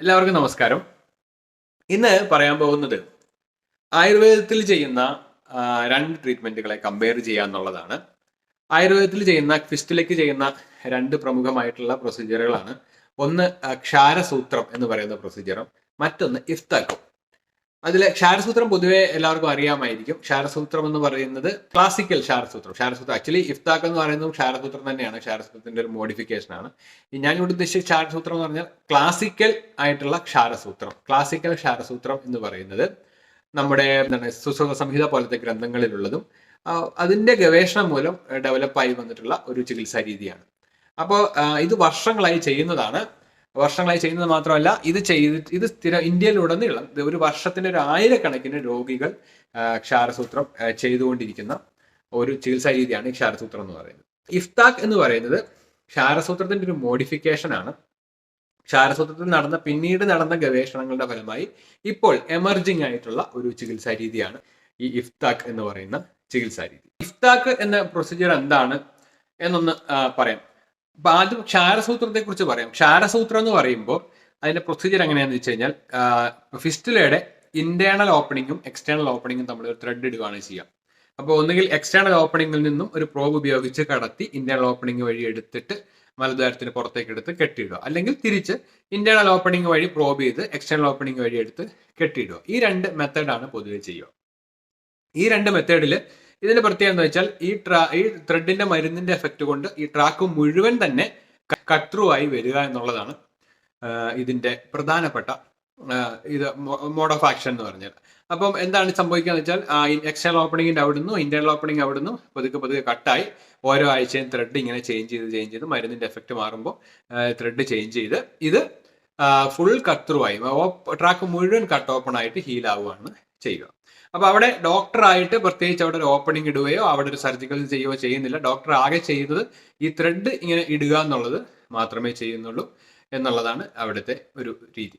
എല്ലാവർക്കും നമസ്കാരം. ഇന്ന് പറയാൻ പോകുന്നത് ആയുർവേദത്തിൽ ചെയ്യുന്ന രണ്ട് ട്രീറ്റ്മെന്റുകളെ കമ്പയർ ചെയ്യുക എന്നുള്ളതാണ്. ആയുർവേദത്തിൽ ചെയ്യുന്ന ക്വിസ്റ്റിലേക്ക് ചെയ്യുന്ന രണ്ട് പ്രമുഖമായിട്ടുള്ള പ്രൊസീജിയറുകളാണ് ഒന്ന് ക്ഷാരസൂത്രം എന്ന് പറയുന്ന പ്രൊസീജിയറും മറ്റൊന്ന് ഇഫ്താക്കും അതിലെ ക്ഷാരസൂത്രം പൊതുവെ എല്ലാവർക്കും അറിയാമായിരിക്കും. ക്ഷാരസൂത്രം എന്ന് പറയുന്നത് ക്ലാസിക്കൽ ക്ഷാരസൂത്രം. ക്ഷാരസൂത്രം ആക്ച്വലി ഇഫ്താഖ് എന്ന് പറയുന്നത് ക്ഷാരസൂത്രം തന്നെയാണ്. ക്ഷാരസൂത്രത്തിന്റെ ഒരു മോഡിഫിക്കേഷൻ ആണ്. ഞാൻ ഇവിടെ ഉദ്ദേശിച്ച ക്ഷാരസൂത്രം എന്ന് പറഞ്ഞാൽ ക്ലാസിക്കൽ ആയിട്ടുള്ള ക്ഷാരസൂത്രം. ക്ലാസിക്കൽ ക്ഷാരസൂത്രം എന്ന് പറയുന്നത് നമ്മുടെ എന്താണ് സുശ്രുത സംഹിത പോലത്തെ ഗ്രന്ഥങ്ങളിലുള്ളതും അതിന്റെ ഗവേഷണം മൂലം ഡെവലപ്പായി വന്നിട്ടുള്ള ഒരു ചികിത്സാ രീതിയാണ്. അപ്പോൾ ഇത് വർഷങ്ങളായി ചെയ്യുന്നതാണ്. വർഷങ്ങളായി ചെയ്യുന്നത് മാത്രമല്ല ഇത് ചെയ്ത് ഇത് സ്ഥിരം ഇന്ത്യയിലുടനീളം ഇത് ഒരു വർഷത്തിന് ഒരു ആയിരക്കണക്കിന് രോഗികൾ ക്ഷാരസൂത്രം ചെയ്തുകൊണ്ടിരിക്കുന്ന ഒരു ചികിത്സാ രീതിയാണ് ഈ ക്ഷാരസൂത്രം എന്ന് പറയുന്നത്. ഇഫ്താഖ് എന്ന് പറയുന്നത് ക്ഷാരസൂത്രത്തിന്റെ ഒരു മോഡിഫിക്കേഷൻ ആണ്. ക്ഷാരസൂത്രത്തിൽ നടന്ന പിന്നീട് നടന്ന ഗവേഷണങ്ങളുടെ ഫലമായി ഇപ്പോൾ എമർജിംഗ് ആയിട്ടുള്ള ഒരു ചികിത്സാ രീതിയാണ് ഈ ഇഫ്താഖ് എന്ന് പറയുന്ന ചികിത്സാ രീതി. ഇഫ്താഖ് എന്ന പ്രൊസീജിയർ എന്താണ് എന്നൊന്ന് പറയാം. അപ്പൊ ആദ്യം ക്ഷാരസൂത്രത്തെ കുറിച്ച് പറയാം. ക്ഷാരസൂത്രം എന്ന് പറയുമ്പോൾ അതിന്റെ പ്രൊസീജിയർ എങ്ങനെയാണെന്ന് വെച്ച് കഴിഞ്ഞാൽ ഫിസ്റ്റിലയുടെ ഇന്റേണൽ ഓപ്പണിങ്ങും എക്സ്റ്റേണൽ ഓപ്പണിങ്ങും തമ്മിൽ ഒരു ത്രെഡ് ഇടുകയാണ് ചെയ്യുക. അപ്പോൾ ഒന്നുകിൽ എക്സ്റ്റേണൽ ഓപ്പണിങ്ങിൽ നിന്നും ഒരു പ്രോബ് ഉപയോഗിച്ച് കടത്തി ഇന്റേണൽ ഓപ്പണിംഗ് വഴി എടുത്തിട്ട് മലദ്വാരത്തിന് പുറത്തേക്ക് എടുത്ത് കെട്ടിയിടുക. അല്ലെങ്കിൽ തിരിച്ച് ഇന്റേണൽ ഓപ്പണിംഗ് വഴി പ്രോബ് ചെയ്ത് എക്സ്റ്റേണൽ ഓപ്പണിംഗ് വഴി എടുത്ത് കെട്ടിയിടുക. ഈ രണ്ട് മെത്തേഡാണ് പൊതുവെ ചെയ്യുക. ഈ രണ്ട് മെത്തേഡിൽ ഇതിന്റെ പ്രത്യേകത എന്ന് വെച്ചാൽ ഈ ട്രാ ഈ ത്രെഡിന്റെ മരുന്നിന്റെ എഫക്റ്റ് കൊണ്ട് ഈ ട്രാക്ക് മുഴുവൻ തന്നെ കട്ട് ആയി വരിക എന്നുള്ളതാണ് ഇതിന്റെ പ്രധാനപ്പെട്ട ഇത് മോഡ് ഓഫ് ആക്ഷൻ എന്ന് പറഞ്ഞാൽ അപ്പം എന്താണ് സംഭവിക്കുക എന്ന് വെച്ചാൽ എക്സ്റ്റേണൽ ഓപ്പണിങ്ങിന്റെ അവിടുന്ന് ഇന്റേണൽ ഓപ്പണിംഗ് അവിടുന്ന് പതുക്കെ പതുക്കെ കട്ടായി ഓരോ ആഴ്ചയും ത്രെഡ് ഇങ്ങനെ ചേഞ്ച് ചെയ്ത് ചേഞ്ച് ചെയ്ത് മരുന്നിന്റെ എഫക്റ്റ് മാറുമ്പോൾ ത്രെഡ് ചേഞ്ച് ചെയ്ത് ഇത് ഫുൾ കട്ട് ആയി ട്രാക്ക് മുഴുവൻ കട്ട് ഓപ്പൺ ആയിട്ട് ഹീൽ ആവുകയാണ് ചെയ്യുക. അപ്പൊ അവിടെ ഡോക്ടർ ആയിട്ട് പ്രത്യേകിച്ച് അവിടെ ഒരു ഓപ്പണിംഗ് ഇടുകയോ അവിടെ ഒരു സർജിക്കൽ ചെയ്യുകയോ ചെയ്യുന്നില്ല. ഡോക്ടർ ആകെ ചെയ്യുന്നത് ഈ ത്രെഡ് ഇങ്ങനെ ഇടുക എന്നുള്ളത് മാത്രമേ ചെയ്യുന്നുള്ളൂ എന്നുള്ളതാണ് അവിടുത്തെ ഒരു രീതി.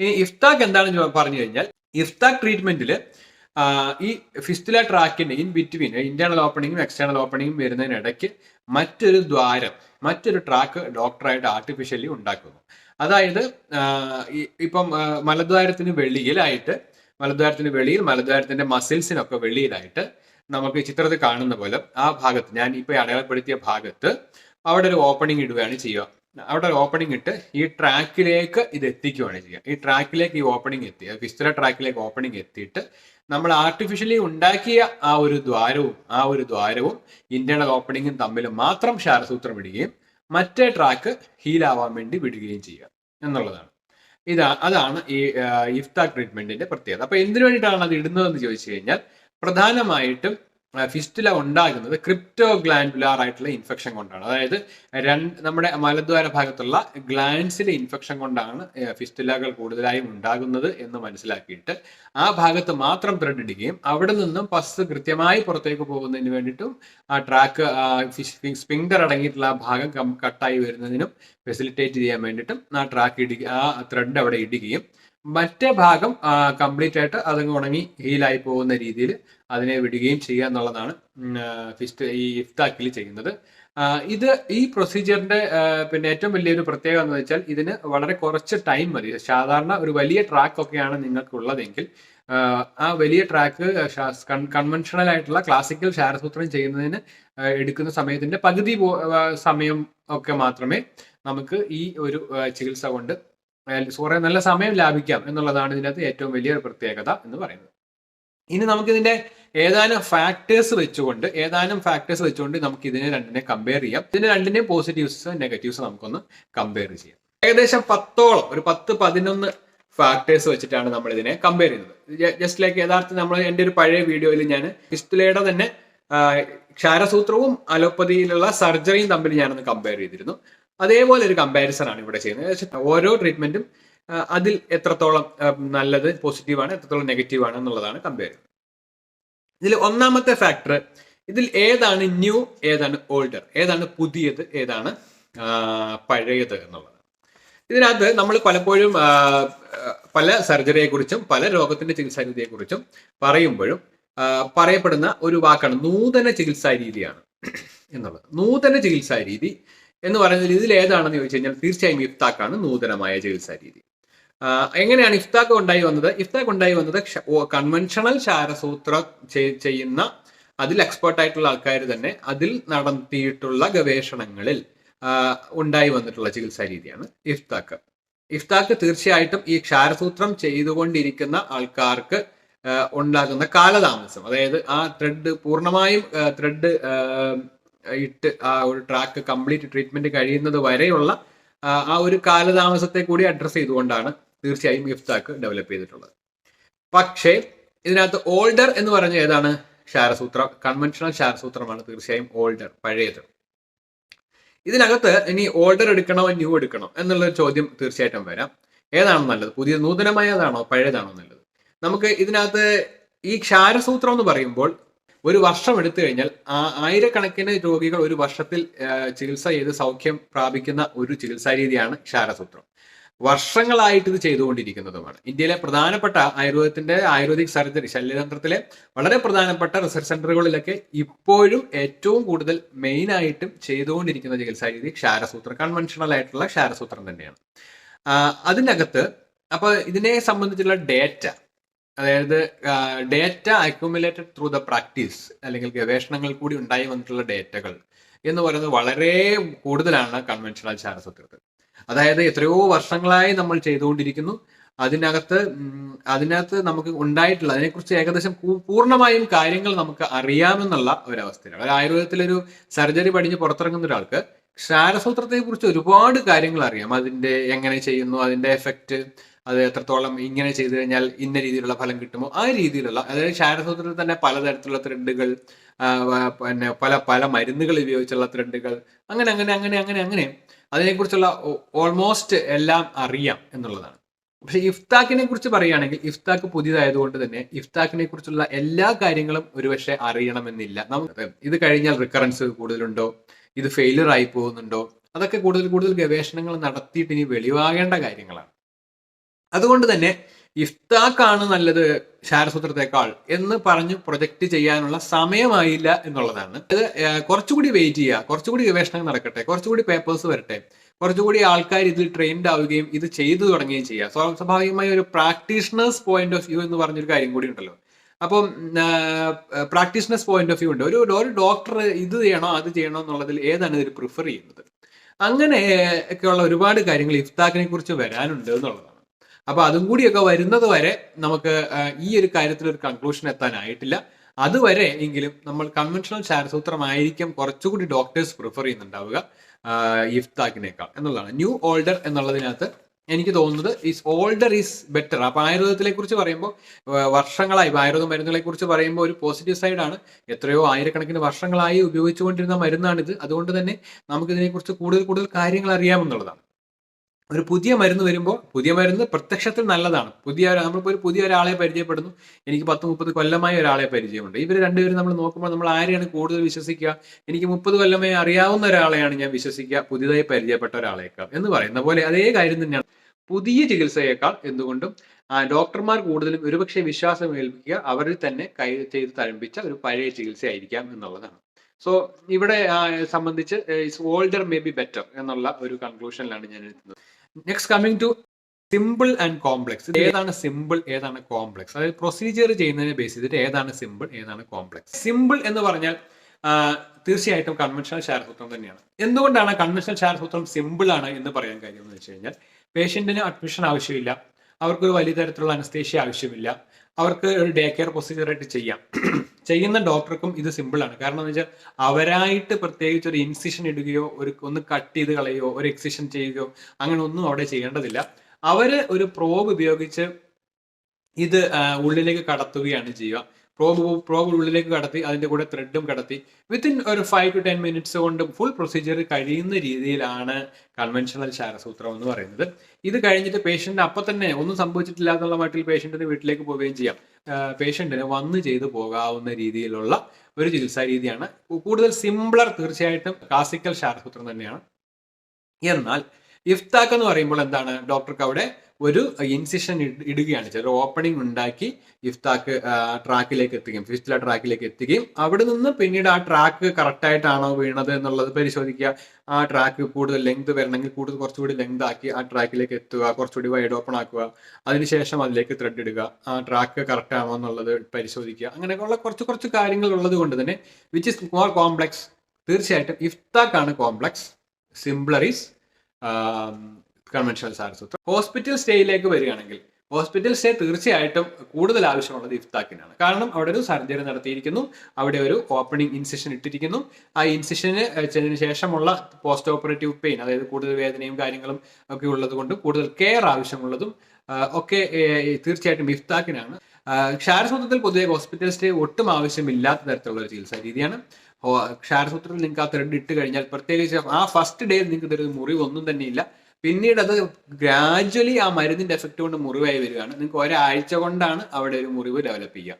ഇനി ഇഫ്താക്ക് എന്താണെന്ന് പറഞ്ഞു കഴിഞ്ഞാൽ ഇഫ്താക്ക് ട്രീറ്റ്മെന്റിൽ ഈ ഫിസ്റ്റുല ട്രാക്കിന്റെ ഇൻ ബിറ്റ്വീൻ ഇന്റേണൽ ഓപ്പണിങ്ങും എക്സ്റ്റേണൽ ഓപ്പണിങ്ങും വരുന്നതിനിടയ്ക്ക് മറ്റൊരു ദ്വാരം മറ്റൊരു ട്രാക്ക് ഡോക്ടറായിട്ട് ആർട്ടിഫിഷ്യലി ഉണ്ടാക്കുന്നു. അതായത് ഇപ്പം മലദ്വാരത്തിന് വെളിയിലായിട്ട് മലദ്വാരത്തിന് വെളിയിൽ മലദ്വാരത്തിന്റെ മസിൽസിനൊക്കെ വെളിയിലായിട്ട് നമുക്ക് ചിത്രത്തിൽ കാണുന്ന പോലെ ആ ഭാഗത്ത് ഞാൻ ഇപ്പൊ അടയാളപ്പെടുത്തിയ ഭാഗത്ത് അവിടെ ഒരു ഓപ്പണിംഗ് ഇടുകയാണ് ചെയ്യുക. അവിടെ ഒരു ഓപ്പണിംഗ് ഇട്ട് ഈ ട്രാക്കിലേക്ക് ഇത് എത്തിക്കുകയാണ് ചെയ്യുക. ഈ ട്രാക്കിലേക്ക് ഈ ഓപ്പണിംഗ് എത്തി ഫിസ്റ്റുല ട്രാക്കിലേക്ക് ഓപ്പണിംഗ് എത്തിയിട്ട് നമ്മൾ ആർട്ടിഫിഷ്യലി ഉണ്ടാക്കിയ ആ ഒരു ദ്വാരവും ആ ഒരു ദ്വാരവും ഇന്റേണൽ ഓപ്പണിംഗും തമ്മിൽ മാത്രം ക്ഷാരസൂത്രം ഇടുകയും മറ്റേ ട്രാക്ക് ഹീലാവാൻ വേണ്ടി വിടുകയും ചെയ്യുക എന്നുള്ളതാണ്. ഇതാ അതാണ് ഈ ഇഫ്ത ട്രീറ്റ്മെന്റിന്റെ പ്രത്യേകത. അപ്പൊ എന്തിനു വേണ്ടിയിട്ടാണ് അത് ഇടുന്നതെന്ന് ചോദിച്ചു കഴിഞ്ഞാൽ പ്രധാനമായിട്ടും ഫിസ്റ്റുല ഉണ്ടാകുന്നത് ക്രിപ്റ്റോ ഗ്ലാൻഡുലാർ ആയിട്ടുള്ള ഇൻഫെക്ഷൻ കൊണ്ടാണ്. അതായത് രണ്ട് നമ്മുടെ മലദ്വാര ഭാഗത്തുള്ള ഗ്ലാൻസിലെ ഇൻഫെക്ഷൻ കൊണ്ടാണ് ഫിസ്റ്റിലകൾ കൂടുതലായും ഉണ്ടാകുന്നത് എന്ന് മനസ്സിലാക്കിയിട്ട് ആ ഭാഗത്ത് മാത്രം ത്രെഡ് ഇടുകയും അവിടെ നിന്നും പസ് കൃത്യമായി പുറത്തേക്ക് പോകുന്നതിന് വേണ്ടിയിട്ടും ആ ട്രാക്ക് സ്പിങ്ഡർ അടങ്ങിയിട്ടുള്ള ആ ഭാഗം കട്ടായി വരുന്നതിനും ഫെസിലിറ്റേറ്റ് ചെയ്യാൻ വേണ്ടിയിട്ടും ആ ട്രാക്ക് ഇടുക ആ ത്രെഡ് അവിടെ ഇടുകയും മറ്റേ ഭാഗം കംപ്ലീറ്റ് ആയിട്ട് അതങ്ങ് ഉണങ്ങി ഹീലായി പോകുന്ന രീതിയിൽ അതിനെ വിടുകയും ചെയ്യുക എന്നുള്ളതാണ് ഫിസ്റ്റ് ഈ ഇഫ്താക്കിൽ ചെയ്യുന്നത്. ഇത് ഈ പ്രൊസീജിയറിന്റെ പിന്നെ ഏറ്റവും വലിയൊരു പ്രത്യേകത എന്ന് വെച്ചാൽ ഇതിന് വളരെ കുറച്ച് ടൈം മതി. സാധാരണ ഒരു വലിയ ട്രാക്ക് ഒക്കെയാണ് നിങ്ങൾക്കുള്ളതെങ്കിൽ ആ, വലിയ ട്രാക്ക് കൺവെൻഷണൽ ആയിട്ടുള്ള ക്ലാസിക്കൽ ശാരസൂത്രം ചെയ്യുന്നതിന് എടുക്കുന്ന സമയത്തിന്റെ പകുതി സമയം ഒക്കെ മാത്രമേ നമുക്ക് ഈ ഒരു ചികിത്സ കൊണ്ട് കുറെ നല്ല സമയം ലാഭിക്കാം എന്നുള്ളതാണ് ഇതിനകത്ത് ഏറ്റവും വലിയൊരു പ്രത്യേകത എന്ന് പറയുന്നത്. ഇനി നമുക്കിതിന്റെ ഏതാനും ഫാക്ടേഴ്സ് വെച്ചുകൊണ്ട് ഏതാനും ഫാക്ടേഴ്സ് വെച്ചുകൊണ്ട് നമുക്ക് ഇതിനെ രണ്ടിനെ കമ്പയർ ചെയ്യാം. ഇതിന് രണ്ടിനെയും പോസിറ്റീവ്സ് നെഗറ്റീവ്സ് നമുക്കൊന്ന് കമ്പയർ ചെയ്യാം. ഏകദേശം പത്തോളം ഒരു പത്ത് പതിനൊന്ന് ഫാക്ടേഴ്സ് വെച്ചിട്ടാണ് നമ്മൾ ഇതിനെ കമ്പയർ ചെയ്യുന്നത് ജസ്റ്റ് ലൈക്ക് യഥാർത്ഥം നമ്മൾ എന്റെ ഒരു പഴയ വീഡിയോയിൽ ഞാൻ ഫിസ്റ്റുലയുടെ തന്നെ ക്ഷാരസൂത്രവും അലോപ്പതിയിലുള്ള സർജറിയും തമ്മിൽ ഞാനൊന്ന് കമ്പയർ ചെയ്തിരുന്നു. അതേപോലെ ഒരു കമ്പാരിസൺ ആണ് ഇവിടെ ചെയ്യുന്നത്. ഓരോ ട്രീറ്റ്മെന്റും അതിൽ എത്രത്തോളം നല്ലത് പോസിറ്റീവ് ആണ് എത്രത്തോളം നെഗറ്റീവ് ആണ് എന്നുള്ളതാണ് കമ്പയർ ഇതിൽ ഒന്നാമത്തെ ഫാക്ടർ ഇതിൽ ഏതാണ് ന്യൂ ഏതാണ് ഓൾഡർ ഏതാണ് പുതിയത് ഏതാണ് പഴയത് എന്നുള്ളത്. ഇതിനകത്ത് നമ്മൾ പലപ്പോഴും പല സർജറിയെ കുറിച്ചും പല രോഗത്തിന്റെ ചികിത്സാ രീതിയെ കുറിച്ചും പറയുമ്പോഴും പറയപ്പെടുന്ന ഒരു വാക്കാണ് നൂതന ചികിത്സാ രീതിയാണ് എന്നുള്ളത്. നൂതന ചികിത്സാ രീതി എന്ന് പറയുന്നത് ഇതിൽ ഏതാണെന്ന് ചോദിച്ചു കഴിഞ്ഞാൽ തീർച്ചയായും ഇഫ്താക്കാണ് നൂതനമായ ചികിത്സാ രീതി. എങ്ങനെയാണ് ഇഫ്താക്ക് ഉണ്ടായി വന്നത്? ഇഫ്താക്ക് ഉണ്ടായി വന്നത് കൺവെൻഷണൽ ശാരസൂത്ര ചെയ്യുന്ന അതിൽ എക്സ്പേർട്ട് ആയിട്ടുള്ള ആൾക്കാർ തന്നെ അതിൽ നടത്തിയിട്ടുള്ള ഗവേഷണങ്ങളിൽ ഉണ്ടായി വന്നിട്ടുള്ള ചികിത്സാ രീതിയാണ് ഇഫ്താക്ക്. ഇഫ്താക്ക് തീർച്ചയായിട്ടും ഈ ക്ഷാരസൂത്രം ചെയ്തുകൊണ്ടിരിക്കുന്ന ആൾക്കാർക്ക് ഉണ്ടാകുന്ന കാലതാമസം. അതായത് ആ ത്രെഡ് പൂർണമായും ത്രെഡ് ഇട്ട് ആ ഒരു ട്രാക്ക് കംപ്ലീറ്റ് ട്രീറ്റ്മെന്റ് കഴിയുന്നത് വരെയുള്ള ആ, ആ ഒരു കാലതാമസത്തെ കൂടി അഡ്രസ്സ് ചെയ്തുകൊണ്ടാണ് തീർച്ചയായും ഇഫ്താക്ക് ഡെവലപ്പ് ചെയ്തിട്ടുള്ളത്. പക്ഷേ ഇതിനകത്ത് ഓൾഡർ എന്ന് പറഞ്ഞ ഏതാണ്? ക്ഷാരസൂത്രം കൺവെൻഷണൽ ക്ഷാരസൂത്രമാണ് തീർച്ചയായും ഓൾഡർ പഴയത്. ഇതിനകത്ത് ഇനി ഓൾഡർ എടുക്കണോ ന്യൂ എടുക്കണോ എന്നുള്ളൊരു ചോദ്യം തീർച്ചയായിട്ടും വരാം. ഏതാണ് നല്ലത്? പുതിയ നൂതനമായതാണോ പഴയതാണോ നല്ലത്? നമുക്ക് ഇതിനകത്ത് ഈ ക്ഷാരസൂത്രം എന്ന് പറയുമ്പോൾ ഒരു വർഷം എടുത്തു കഴിഞ്ഞാൽ ആയിരക്കണക്കിന് രോഗികൾ ഒരു വർഷത്തിൽ ചികിത്സ ചെയ്ത് സൗഖ്യം പ്രാപിക്കുന്ന ഒരു ചികിത്സാ രീതിയാണ് ക്ഷാരസൂത്രം വർഷങ്ങളായിട്ട് ഇത് ചെയ്തുകൊണ്ടിരിക്കുന്നതുമാണ്. ഇന്ത്യയിലെ പ്രധാനപ്പെട്ട ആയുർവേദത്തിന്റെ ആയുർവേദിക് സർജറി ശല്യതന്ത്രത്തിലെ വളരെ പ്രധാനപ്പെട്ട റിസർച്ച് സെന്ററുകളിലൊക്കെ ഇപ്പോഴും ഏറ്റവും കൂടുതൽ മെയിൻ ആയിട്ടും ചെയ്തുകൊണ്ടിരിക്കുന്ന ചികിത്സാ രീതി ക്ഷാരസൂത്രം കൺവെൻഷണൽ ആയിട്ടുള്ള ക്ഷാരസൂത്രം തന്നെയാണ്. അതിനകത്ത് അപ്പൊ ഇതിനെ സംബന്ധിച്ചുള്ള ഡേറ്റ അതായത് data accumulated through the practice അല്ലെങ്കിൽ ഗവേഷണങ്ങൾ കൂടി ഉണ്ടായി വന്നിട്ടുള്ള ഡേറ്റകൾ എന്ന് പറയുന്നത് വളരെ കൂടുതലാണ് കൺവെൻഷണൽ ക്ഷാരസൂത്രത്തിൽ. അതായത് എത്രയോ വർഷങ്ങളായി നമ്മൾ ചെയ്തുകൊണ്ടിരിക്കുന്നു. അതിനകത്ത് അതിനകത്ത് നമുക്ക് ഉണ്ടായിട്ടുള്ള അതിനെക്കുറിച്ച് ഏകദേശം പൂർണമായും കാര്യങ്ങൾ നമുക്ക് അറിയാമെന്നുള്ള ഒരവസ്ഥയാണ് ഒരു ആയുർവേദത്തിലൊരു സർജറി പഠിഞ്ഞ് പുറത്തിറങ്ങുന്ന ഒരാൾക്ക് ക്ഷാരസൂത്രത്തെ കുറിച്ച് ഒരുപാട് കാര്യങ്ങൾ അറിയാം അതിന്റെ എങ്ങനെ ചെയ്യുന്നു അതിന്റെ എഫക്റ്റ് അത് എത്രത്തോളം ഇങ്ങനെ ചെയ്തു കഴിഞ്ഞാൽ ഇന്ന രീതിയിലുള്ള ഫലം കിട്ടുമോ ആ രീതിയിലുള്ള അതായത് ക്ഷാരസൂത്രത്തിൽ തന്നെ പലതരത്തിലുള്ള ത്രെഡുകൾ പിന്നെ പല പല മരുന്നുകൾ ഉപയോഗിച്ചുള്ള ത്രെഡുകൾ അങ്ങനെ അങ്ങനെ അങ്ങനെ അങ്ങനെ അങ്ങനെ അതിനെക്കുറിച്ചുള്ള ഓൾമോസ്റ്റ് എല്ലാം അറിയാം എന്നുള്ളതാണ്. പക്ഷെ ഇഫ്താക്കിനെ കുറിച്ച് പറയുകയാണെങ്കിൽ ഇഫ്താക്ക് പുതിയതായതുകൊണ്ട് തന്നെ ഇഫ്താക്കിനെ കുറിച്ചുള്ള എല്ലാ കാര്യങ്ങളും ഒരുപക്ഷെ അറിയണമെന്നില്ല. നമുക്ക് ഇത് കഴിഞ്ഞാൽ റിക്കറൻസ് കൂടുതലുണ്ടോ? ഇത് ഫെയിലിയർ ആയി പോകുന്നുണ്ടോ? അതൊക്കെ കൂടുതൽ കൂടുതൽ ഗവേഷണങ്ങൾ നടത്തിയിട്ട് ഇനി വെളിവാകേണ്ട കാര്യങ്ങളാണ്. അതുകൊണ്ട് തന്നെ ഇഫ്താക്കാണ് നല്ലത് ശാരസൂത്രത്തെക്കാൾ എന്ന് പറഞ്ഞ് പ്രൊജക്റ്റ് ചെയ്യാനുള്ള സമയമായില്ല എന്നുള്ളതാണ്. അത് കുറച്ചുകൂടി വെയിറ്റ് ചെയ്യുക കുറച്ചുകൂടി ഗവേഷണങ്ങൾ നടക്കട്ടെ കുറച്ചുകൂടി പേപ്പേഴ്സ് വരട്ടെ കുറച്ചുകൂടി ആൾക്കാർ ഇതിൽ ട്രെയിൻഡ് ആവുകയും ഇത് ചെയ്തു തുടങ്ങുകയും ചെയ്യുക. സ്വാഭാവികമായി ഒരു പ്രാക്ടീഷണേഴ്സ് പോയിന്റ് ഓഫ് വ്യൂ എന്ന് പറഞ്ഞൊരു കാര്യം കൂടി ഉണ്ടല്ലോ. അപ്പം പ്രാക്ടീഷണേഴ്സ് പോയിന്റ് ഓഫ് വ്യൂ ഉണ്ട്. ഒരു ഒരു ഡോക്ടർ ഇത് ചെയ്യണോ അത് ചെയ്യണോ എന്നുള്ളതിൽ ഏതാണ് ഇതിൽ പ്രിഫർ ചെയ്യുന്നത്? അങ്ങനെ ഒക്കെയുള്ള ഒരുപാട് കാര്യങ്ങൾ ഇഫ്താഖിനെ കുറിച്ച് വരാനുണ്ട് എന്നുള്ളതാണ്. അപ്പൊ അതും കൂടിയൊക്കെ വരുന്നത് വരെ നമുക്ക് ഈ ഒരു കാര്യത്തിൽ ഒരു കൺക്ലൂഷൻ എത്താനായിട്ടില്ല. അതുവരെ എങ്കിലും നമ്മൾ കൺവെൻഷണൽ ശാരസൂത്രമായിരിക്കും കുറച്ചുകൂടി ഡോക്ടേഴ്സ് പ്രിഫർ ചെയ്യുന്നുണ്ടാവുക ഇഫ്താഖിനേക്കാൾ എന്നുള്ളതാണ്. ന്യൂ ഓൾഡർ എന്നുള്ളതിനകത്ത് എനിക്ക് തോന്നുന്നത് ഈസ് ഓൾഡർ ഈസ് ബെറ്റർ അപ്പൊ ആയുർവേദത്തിലെ കുറിച്ച് പറയുമ്പോൾ വർഷങ്ങളായി ആയുർവേദ മരുന്നുകളെ കുറിച്ച് പറയുമ്പോൾ ഒരു പോസിറ്റീവ് സൈഡാണ് എത്രയോ ആയിരക്കണക്കിന് വർഷങ്ങളായി ഉപയോഗിച്ചുകൊണ്ടിരുന്ന മരുന്നാണിത്. അതുകൊണ്ട് തന്നെ നമുക്കിതിനെക്കുറിച്ച് കൂടുതൽ കൂടുതൽ കാര്യങ്ങൾ അറിയാമെന്നുള്ളതാണ്. ഒരു പുതിയ മരുന്ന് വരുമ്പോൾ പുതിയ മരുന്ന് പ്രത്യക്ഷത്തിൽ നല്ലതാണ്. പുതിയ നമ്മളിപ്പോൾ ഒരു പുതിയ ഒരാളെ പരിചയപ്പെടുന്നു. എനിക്ക് പത്ത് മുപ്പത് കൊല്ലമായി ഒരാളെ പരിചയമുണ്ട്. ഇവർ രണ്ടുപേരും നമ്മൾ നോക്കുമ്പോൾ നമ്മൾ ആരെയാണ് കൂടുതൽ വിശ്വസിക്കുക? എനിക്ക് മുപ്പത് കൊല്ലമായി അറിയാവുന്ന ഒരാളെയാണ് ഞാൻ വിശ്വസിക്കുക. പുതിയതായി പരിചയപ്പെട്ട ഒരാളേക്കാൾ എന്ന് പറയുന്ന പോലെ അതേ കാര്യം തന്നെയാണ്. പുതിയ ചികിത്സയേക്കാൾ എന്തുകൊണ്ടും ഡോക്ടർമാർ കൂടുതലും ഒരുപക്ഷെ വിശ്വാസം ഏൽപ്പിക്കുക അവരിൽ തന്നെ കൈ ചെയ്ത് തഴമ്പിച്ച ഒരു പഴയ ചികിത്സയായിരിക്കാം എന്നുള്ളതാണ്. സോ ഇവിടെ സംബന്ധിച്ച് it's older may be better എന്നുള്ള ഒരു കൺക്ലൂഷനിലാണ് ഞാൻ എത്തുന്നത് next coming to simple and complex ഏതാണ് സിമ്പിൾ ഏതാണ് കോംപ്ലക്സ് അതായത് പ്രൊസീജിയർ ചെയ്യുന്നതിനെ ബേസ് ചെയ്തിട്ട് ഏതാണ് സിമ്പിൾ ഏതാണ് കോംപ്ലക്സ് സിമ്പിൾ എന്ന് പറഞ്ഞാൽ തീർച്ചയായിട്ടും കൺവെൻഷണൽ ശാരസൂത്രം തന്നെയാണ്. എന്തുകൊണ്ടാണ് കൺവെൻഷണൽ ശാരസൂത്രം സിമ്പിൾ ആണ് എന്ന് പറയാൻ കാര്യം എന്ന് വെച്ച് കഴിഞ്ഞാൽ പേഷ്യന്റിന് അഡ്മിഷൻ ആവശ്യമില്ല. അവർക്കൊരു വലിയ തരത്തിലുള്ള അനസ്തേഷ്യ ആവശ്യമില്ല. അവർക്ക് ഒരു ഡേ കെയർ പ്രൊസീജിയർ ആയിട്ട് ചെയ്യാം. ചെയ്യുന്ന ഡോക്ടർക്കും ഇത് സിമ്പിൾ ആണ്. കാരണം എന്ന് വെച്ചാൽ അവരായിട്ട് പ്രത്യേകിച്ച് ഒരു ഇൻസിഷൻ ഇടുകയോ ഒരു ഒന്ന് കട്ട് ചെയ്ത് കളയുകയോ ഒരു എക്സിഷൻ ചെയ്യുകയോ അങ്ങനെ ഒന്നും അവിടെ ചെയ്യേണ്ടതില്ല. അവർ ഒരു പ്രോബ് ഉപയോഗിച്ച് ഇത് ഉള്ളിലേക്ക് കടത്തുകയാണ് ചെയ്യുക. പ്രോബ് പ്രോബ് ഉള്ളിലേക്ക് കടത്തി അതിന്റെ കൂടെ ത്രെഡും കടത്തി. വിത്തിൻ ഒരു ഫൈവ് ടു ടെൻ മിനിറ്റ്സ് കൊണ്ട് ഫുൾ പ്രൊസീജിയർ കഴിയുന്ന രീതിയിലാണ് കൺവെൻഷണൽ ശാരസൂത്രം എന്ന് പറയുന്നത്. ഇത് കഴിഞ്ഞിട്ട് പേഷ്യന്റ് അപ്പൊ തന്നെ ഒന്നും സംഭവിച്ചിട്ടില്ല എന്നുള്ള മട്ടിൽ പേഷ്യന്റിന് വീട്ടിലേക്ക് പോവുകയും ചെയ്യാം. പേഷ്യന്റിന് വന്ന് ചെയ്തു പോകാവുന്ന രീതിയിലുള്ള ഒരു ചികിത്സാ രീതിയാണ്. കൂടുതൽ സിംപ്ലർ തീർച്ചയായിട്ടും ക്ലാസിക്കൽ ശാസ്ത്രം തന്നെയാണ്. എന്നാൽ ഇഫ്താക്ക് എന്ന് പറയുമ്പോൾ എന്താണ്? ഡോക്ടർക്ക് അവിടെ ഒരു ഇൻസിഷൻ ഇടുകയാണ് ചില ഓപ്പണിംഗ് ഉണ്ടാക്കി ഇഫ്താക്ക് ട്രാക്കിലേക്ക് എത്തുകയും ഫിസ്റ്റില ട്രാക്കിലേക്ക് എത്തുകയും അവിടെ നിന്ന് പിന്നീട് ആ ട്രാക്ക് കറക്റ്റായിട്ടാണോ വീണത് എന്നുള്ളത് പരിശോധിക്കുക. ആ ട്രാക്ക് കൂടുതൽ ലെങ്ത് വരണമെങ്കിൽ കൂടുതൽ കുറച്ചുകൂടി ലെങ്ത് ആക്കി ആ ട്രാക്കിലേക്ക് എത്തുക കുറച്ചുകൂടി വൈഡ് ഓപ്പൺ ആക്കുക. അതിനുശേഷം അതിലേക്ക് ത്രെഡ് ഇടുക. ആ ട്രാക്ക് കറക്റ്റ് ആണോ എന്നുള്ളത് പരിശോധിക്കുക. അങ്ങനെയൊക്കെയുള്ള കുറച്ച് കുറച്ച് കാര്യങ്ങൾ ഉള്ളത് കൊണ്ട് തന്നെ വിച്ച് ഇസ് മോർ കോംപ്ലക്സ് തീർച്ചയായിട്ടും ഇഫ്താക്കാണ് കോംപ്ലക്സ് സിംപ്ലറീസ് കൺവെൻഷണൽ സാരസൂത്രം ഹോസ്പിറ്റൽ സ്റ്റേയിലേക്ക് വരികയാണെങ്കിൽ ഹോസ്പിറ്റൽ സ്റ്റേ തീർച്ചയായിട്ടും കൂടുതൽ ആവശ്യമുള്ളത് ഇഫ്താക്കിനാണ്. കാരണം അവിടെ ഒരു സർജറി നടത്തിയിരിക്കുന്നു അവിടെ ഒരു ഓപ്പണിംഗ് ഇൻസിഷൻ ഇട്ടിരിക്കുന്നു. ആ ഇൻസിഷന് ചെയ്തതിനു ശേഷമുള്ള പോസ്റ്റ് ഓപ്പറേറ്റീവ് പെയിൻ അതായത് കൂടുതൽ വേദനയും കാര്യങ്ങളും ഒക്കെ ഉള്ളത് കൊണ്ട് കൂടുതൽ കെയർ ആവശ്യമുള്ളതും ഒക്കെ തീർച്ചയായിട്ടും ഇഫ്താക്കിനാണ്. ക്ഷാരസൂത്രത്തിൽ പൊതുവെ ഹോസ്പിറ്റൽ സ്റ്റേ ഒട്ടും ആവശ്യമില്ലാത്ത തരത്തിലുള്ള ഒരു ചികിത്സാ രീതിയാണ്. ക്ഷാരസൂത്രത്തിൽ നിങ്ങൾക്ക് ആ ത്രെഡ് ഇട്ട് കഴിഞ്ഞാൽ പ്രത്യേകിച്ച് ആ ഫസ്റ്റ് ഡേ നിങ്ങൾക്ക് ഇതൊരു മുറിവ് ഒന്നും തന്നെ ഇല്ല. പിന്നീട് അത് ഗ്രാജ്വലി ആ മരുന്നിന്റെ എഫക്റ്റ് കൊണ്ട് മുറിവായി വരികയാണ്. നിങ്ങൾക്ക് ഒരാഴ്ച കൊണ്ടാണ് അവിടെ ഒരു മുറിവ് ഡെവലപ്പ് ചെയ്യുക.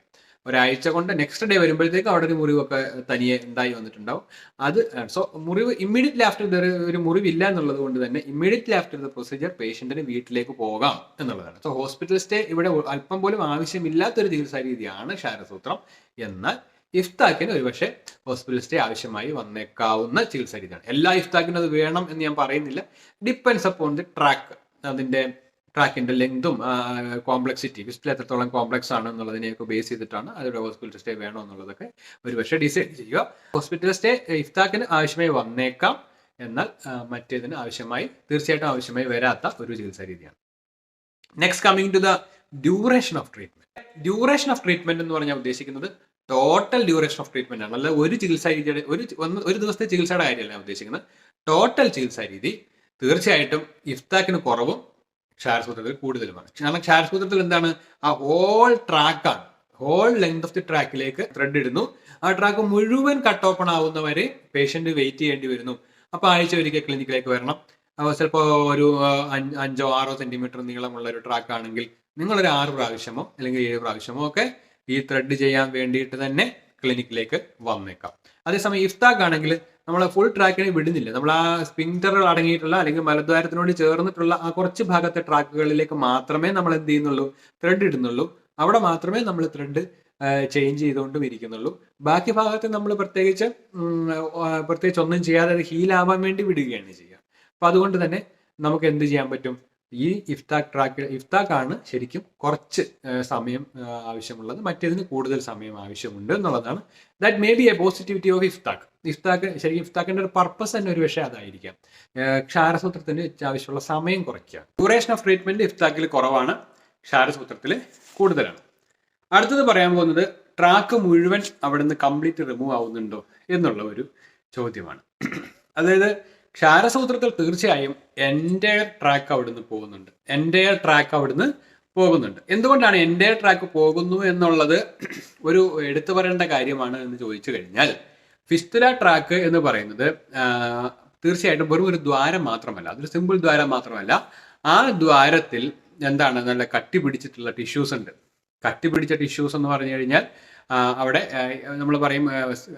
ഒരാഴ്ച കൊണ്ട് നെക്സ്റ്റ് ഡേ വരുമ്പോഴത്തേക്ക് അവിടെ ഒരു മുറിവൊക്കെ തനിയെ ഉണ്ടായി വന്നിട്ടുണ്ടാവും. അത് സോ മുറിവ് ഇമ്മീഡിയറ്റ്ലി ആഫ്റ്റർ ദ ഒരു മുറിവില്ല എന്നുള്ളത് കൊണ്ട് തന്നെ ഇമ്മീഡിയറ്റ്ലി ആഫ്റ്റർ ദ പ്രൊസീജിയർ പേഷ്യന്റിന് വീട്ടിലേക്ക് പോകാം എന്നുള്ളതാണ്. സോ ഹോസ്പിറ്റൽ സ്റ്റേ ഇവിടെ അല്പം പോലും ആവശ്യമില്ലാത്തൊരു ചികിത്സാ രീതിയാണ് ക്ഷാരസൂത്രം എന്നാൽ ഇഫ്താക്കിന് ഒരുപക്ഷെ ഹോസ്പിറ്റൽ സ്റ്റേ ആവശ്യമായി വന്നേക്കാവുന്ന ചികിത്സാ രീതിയാണ്. എല്ലാ ഇഫ്താക്കിനും അത് വേണം എന്ന് ഞാൻ പറയുന്നില്ല. ഡിപ്പെൻസ് അപ്പോൺ ദി ട്രാക്ക് അതിന്റെ ട്രാക്കിന്റെ ലെങ്തും കോംപ്ലക്സിറ്റി ഡിസ്പ്ലേ എത്രത്തോളം കോംപ്ലക്സ് ആണ് എന്നുള്ളതിനെയൊക്കെ ബേസ് ചെയ്തിട്ടാണ് അതിലൂടെ ഹോസ്പിറ്റൽ സ്റ്റേ വേണോ എന്നുള്ളതൊക്കെ ഒരുപക്ഷെ ഡിസൈഡ് ചെയ്യുക. ഹോസ്പിറ്റൽ സ്റ്റേ ഇഫ്താക്കിന് ആവശ്യമായി വന്നേക്കാം. എന്നാൽ മറ്റേതിന് ആവശ്യമായി തീർച്ചയായിട്ടും ആവശ്യമായി വരാത്ത ഒരു ചികിത്സാ രീതിയാണ്. Next coming to the duration of treatment duration of treatment എന്ന് പറഞ്ഞാൽ ഉദ്ദേശിക്കുന്നത് ടോട്ടൽ ഡ്യൂറേഷൻ ഓഫ് ട്രീറ്റ്മെന്റ് ആണ്. അല്ല ഒരു ചികിത്സാ രീതിയുടെ ഒരു ഒരു ദിവസത്തെ ചികിത്സയുടെ കാര്യമല്ല ഞാൻ ഉദ്ദേശിക്കുന്നത്. ടോട്ടൽ ചികിത്സാ രീതി തീർച്ചയായിട്ടും ഇഫ്താക്കിന് കുറവും ക്ഷാരസൂത്രത്തിൽ കൂടുതലുമാണ്. കാരണം ക്ഷാരസൂത്രത്തിൽ എന്താണ്? ആ ഹോൾ ട്രാക്കാണ് ഹോൾ ലെങ്ത് ഓഫ് ദി ട്രാക്കിലേക്ക് ത്രെഡ് ഇടുന്നു. ആ ട്രാക്ക് മുഴുവൻ കട്ട് ഓപ്പൺ ആവുന്നവരെ പേഷ്യന്റ് വെയിറ്റ് ചെയ്യേണ്ടി വരുന്നു. അപ്പൊ ആഴ്ച ഒരിക്കൽ ക്ലിനിക്കിലേക്ക് വരണം. ചിലപ്പോൾ ഒരു അഞ്ചോ ആറോ സെന്റിമീറ്റർ നീളമുള്ള ഒരു ട്രാക്ക് ആണെങ്കിൽ നിങ്ങളൊരു ആറ് പ്രാവശ്യമോ അല്ലെങ്കിൽ ഏഴ് പ്രാവശ്യമോ ഒക്കെ ഈ ത്രെഡ് ചെയ്യാൻ വേണ്ടിയിട്ട് തന്നെ ക്ലിനിക്കിലേക്ക് വന്നേക്കാം. അതേസമയം ഇഫ്താക്ക് ആണെങ്കിൽ നമ്മൾ ഫുൾ ട്രാക്കിനെ വിടുന്നില്ല. നമ്മൾ ആ സ്പിങ്ടറുകൾ അടങ്ങിയിട്ടുള്ള അല്ലെങ്കിൽ മലദ്വാരത്തിനോട് ചേർന്നിട്ടുള്ള ആ കുറച്ച് ഭാഗത്തെ ട്രാക്കുകളിലേക്ക് മാത്രമേ നമ്മൾ എന്ത് ചെയ്യുന്നുള്ളൂ? ത്രെഡ് ഇടുന്നുള്ളൂ. അവിടെ മാത്രമേ നമ്മൾ ത്രെഡ് ചേഞ്ച് ചെയ്തുകൊണ്ടും ഇരിക്കുന്നുള്ളൂ. ബാക്കി ഭാഗത്ത് നമ്മൾ പ്രത്യേകിച്ച് പ്രത്യേകിച്ച് ഒന്നും ചെയ്യാതെ ഹീലാവാൻ വേണ്ടി വിടുകയാണ് ചെയ്യുക. അപ്പൊ അതുകൊണ്ട് തന്നെ നമുക്ക് എന്ത് ചെയ്യാൻ പറ്റും? ഈ ഇഫ്താഖ് ട്രാക്ക് ഇഫ്താഖാണ് ശരിക്കും കുറച്ച് സമയം ആവശ്യമുള്ളത്. മറ്റേതിന് കൂടുതൽ സമയം ആവശ്യമുണ്ട് എന്നുള്ളതാണ്. That may be a positivity of IFTAK IFTAK ശരിക്കും ഇഫ്താഖിന്റെ ഒരു പർപ്പസ് തന്നെ ഒരു പക്ഷേ അതായിരിക്കാം. ക്ഷാരസൂത്രത്തിന് ആവശ്യമുള്ള സമയം കുറയ്ക്കുക. ഡ്യൂറേഷൻ ഓഫ് ട്രീറ്റ്മെന്റ് ഇഫ്താഖിൽ കുറവാണ്. ക്ഷാരസൂത്രത്തിൽ കൂടുതലാണ്. അടുത്തത് പറയാൻ പോകുന്നത് ട്രാക്ക് മുഴുവൻ അവിടെ നിന്ന് കംപ്ലീറ്റ് റിമൂവ് ആവുന്നുണ്ടോ എന്നുള്ള ഒരു ചോദ്യമാണ്. അതായത് ക്ഷാരസൂത്രത്തിൽ തീർച്ചയായും എന്റെ ട്രാക്ക് അവിടുന്ന് പോകുന്നുണ്ട്. എന്റെ ട്രാക്ക് അവിടുന്ന് പോകുന്നുണ്ട്. എന്തുകൊണ്ടാണ് എന്റെ ട്രാക്ക് പോകുന്നു എന്നുള്ളത് ഒരു എടുത്തു പറയേണ്ട കാര്യമാണ് എന്ന് ചോദിച്ചു കഴിഞ്ഞാൽ ഫിസ്തുല ട്രാക്ക് എന്ന് പറയുന്നത് തീർച്ചയായിട്ടും വെറും ഒരു ദ്വാരം മാത്രമല്ല അതൊരു സിമ്പിൾ ദ്വാരം മാത്രമല്ല ആ ദ്വാരത്തിൽ എന്താണ് നല്ല കട്ടി പിടിച്ചിട്ടുള്ള ടിഷ്യൂസ് ഉണ്ട്. കട്ടി പിടിച്ച ടിഷ്യൂസ് എന്ന് പറഞ്ഞു കഴിഞ്ഞാൽ അവിടെ നമ്മൾ പറയും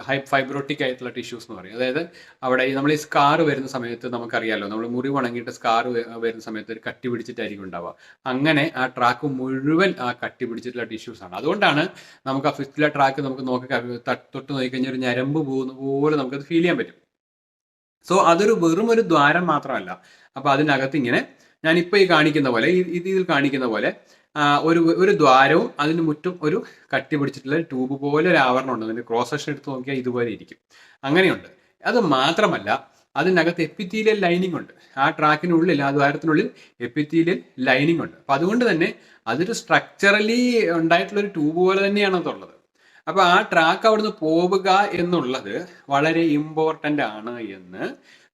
ഹൈ ഫൈബ്രോട്ടിക് ആയിട്ടുള്ള ടിഷ്യൂസ് എന്ന് പറയും. അതായത് അവിടെ നമ്മൾ ഈ സ്കാർ വരുന്ന സമയത്ത് നമുക്കറിയാലോ നമ്മൾ മുറി ഉണങ്ങിയിട്ട് സ്കാർ വരുന്ന സമയത്ത് ഒരു കട്ടി പിടിച്ചിട്ടായിരിക്കും ഉണ്ടാവുക. അങ്ങനെ ആ ട്രാക്ക് മുഴുവൻ ആ കട്ടി പിടിച്ചിട്ടുള്ള ടിഷ്യൂസ് ആണ്. അതുകൊണ്ടാണ് നമുക്ക് ആ ഫിഫ്റ്റിലെ ട്രാക്ക് നമുക്ക് നോക്കി തൊട്ട് നോക്കിക്കഴിഞ്ഞാൽ ഒരു ഞരമ്പ് പോകുന്ന പോലെ നമുക്കത് ഫീൽ ചെയ്യാൻ പറ്റും. സോ അതൊരു വെറും ഒരു ദ്വാരം മാത്രമല്ല. അപ്പൊ അതിനകത്ത് ഇങ്ങനെ ഞാനിപ്പോൾ ഈ കാണിക്കുന്ന പോലെ ഇതിൽ കാണിക്കുന്ന പോലെ ഒരു ഒരു ദ്വാരവും അതിന് മുറ്റും ഒരു കട്ടി പിടിച്ചിട്ടുള്ള ട്യൂബ് പോലെ ഒരു ആവരണം ഉണ്ട്. അതിന്റെ ക്രോസ് സെക്ഷൻ എടുത്ത് നോക്കിയാൽ ഇതുപോലെ ഇരിക്കും. അങ്ങനെയുണ്ട്. അത് മാത്രമല്ല അതിനകത്ത് എപ്പിത്തീലിയൽ ലൈനിങ് ഉണ്ട്. ആ ട്രാക്കിനുള്ളിൽ ആ ദ്വാരത്തിനുള്ളിൽ എപ്പിത്തീലിയൽ ലൈനിങ് ഉണ്ട്. അപ്പം അതുകൊണ്ട് തന്നെ അതൊരു സ്ട്രക്ചറലി ഉണ്ടായിട്ടുള്ള ഒരു ട്യൂബ് പോലെ തന്നെയാണ് അതുള്ളത്. അപ്പോൾ ആ ട്രാക്ക് അവിടുന്ന് പോവുക എന്നുള്ളത് വളരെ ഇമ്പോർട്ടന്റ് ആണ് എന്ന്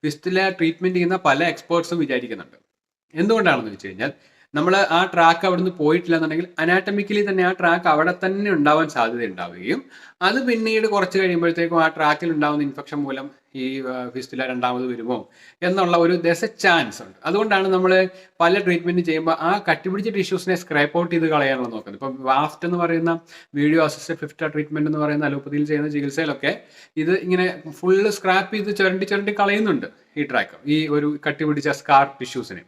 ഫിസ്റ്റില ട്രീറ്റ്മെന്റ് ചെയ്യുന്ന പല എക്സ്പേർട്സും വിചാരിക്കുന്നുണ്ട്. എന്തുകൊണ്ടാണെന്ന് വെച്ച് കഴിഞ്ഞാൽ നമ്മൾ ആ ട്രാക്ക് അവിടുന്ന് പോയിട്ടില്ല എന്നുണ്ടെങ്കിൽ അനാറ്റമിക്കലി തന്നെ ആ ട്രാക്ക് അവിടെ തന്നെ ഉണ്ടാവാൻ സാധ്യത ഉണ്ടാവുകയും അത് പിന്നീട് കുറച്ച് കഴിയുമ്പോഴത്തേക്കും ആ ട്രാക്കിൽ ഉണ്ടാവുന്ന ഇൻഫെക്ഷൻ മൂലം ഈ ഫിസ്റ്റുല രണ്ടാമത് വരുമോ എന്നുള്ള ഒരു ദശ ചാൻസ് ഉണ്ട്. അതുകൊണ്ടാണ് നമ്മൾ പല ട്രീറ്റ്മെന്റ് ചെയ്യുമ്പോൾ ആ കട്ടിപിടിച്ച ടിഷ്യൂസിനെ സ്ക്രാപ്പ് ഔട്ട് ചെയ്ത് കളയാനുള്ള നോക്കുന്നത്. ഇപ്പം വാസ്റ്റ് എന്ന് പറയുന്ന വീഡിയോ അസിസ്റ്റഡ് ഫിഫ്റ്റ ട്രീറ്റ്മെന്റ് എന്ന് പറയുന്ന അലോപ്പതിയിൽ ചെയ്യുന്ന ചികിത്സയിലൊക്കെ ഇത് ഇങ്ങനെ ഫുള്ള് സ്ക്രാപ്പ് ചെയ്ത് ചുരണ്ടി ചുരണ്ടി കളയുന്നുണ്ട് ഈ ട്രാക്ക് ഈ ഒരു കട്ടിപിടിച്ച സ്കാർ ടിഷ്യൂസിനെ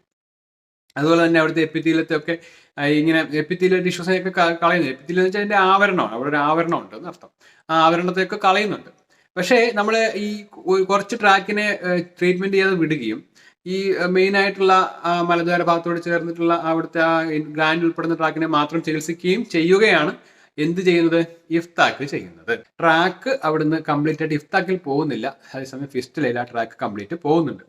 അതുപോലെ തന്നെ അവിടുത്തെ എപ്പിത്തീലത്തെ ഒക്കെ ഇങ്ങനെ എപ്പിത്തീല ടിഷ്യൂസിനെയൊക്കെ കളയുന്നു. എപ്പിത്തീലെന്ന് വെച്ചാൽ അതിന്റെ ആവരണമാണ്. അവിടെ ഒരു ആവരണം ഉണ്ട് എന്നർത്ഥം ആ ആവരണത്തെയൊക്കെ കളയുന്നുണ്ട്. പക്ഷേ നമ്മൾ ഈ കുറച്ച് ട്രാക്കിനെ ട്രീറ്റ്മെന്റ് ചെയ്യാതെ വിടുകയും ഈ മെയിൻ ആയിട്ടുള്ള മലദ്വാര ഭാഗത്തോട് ചേർന്നിട്ടുള്ള അവിടുത്തെ ആ ഗ്ലാൻഡ് ഉൾപ്പെടുന്ന ട്രാക്കിനെ മാത്രം ചികിത്സിക്കുകയും ചെയ്യുകയാണ് എന്ത് ചെയ്യുന്നത്? ഇഫ്താക്ക് ചെയ്യുന്നത്. ട്രാക്ക് അവിടുന്ന് കംപ്ലീറ്റ് ആയിട്ട് ഇഫ്താക്കിൽ പോകുന്നില്ല. അതേസമയം ഫിസ്റ്റിലയിൽ ആ ട്രാക്ക് കംപ്ലീറ്റ് പോകുന്നുണ്ട്.